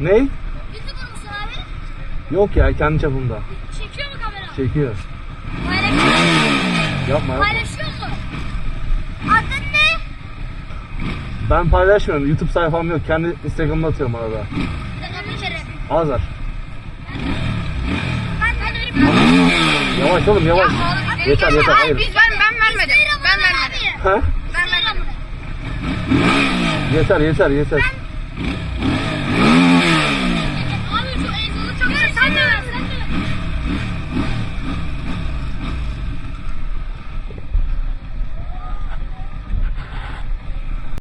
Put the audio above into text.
Ney? YouTuber musun abi? Yok ya kendi çapımda. Çekiyor mu kamera? Çekiyor. Paylaşıyor Yapma yapma. Paylaşıyor mu? Adın ne? Ben paylaşmıyorum. YouTube sayfam yok. Kendi Instagram'da atıyorum arada. Adın kere. Azar. Şey yavaş oğlum yavaş. Yeter yeter. Hayır Hayır. biz ben ben vermedim. Ben vermedim. Ha? Ben vermedim. Yeter yeter yeter.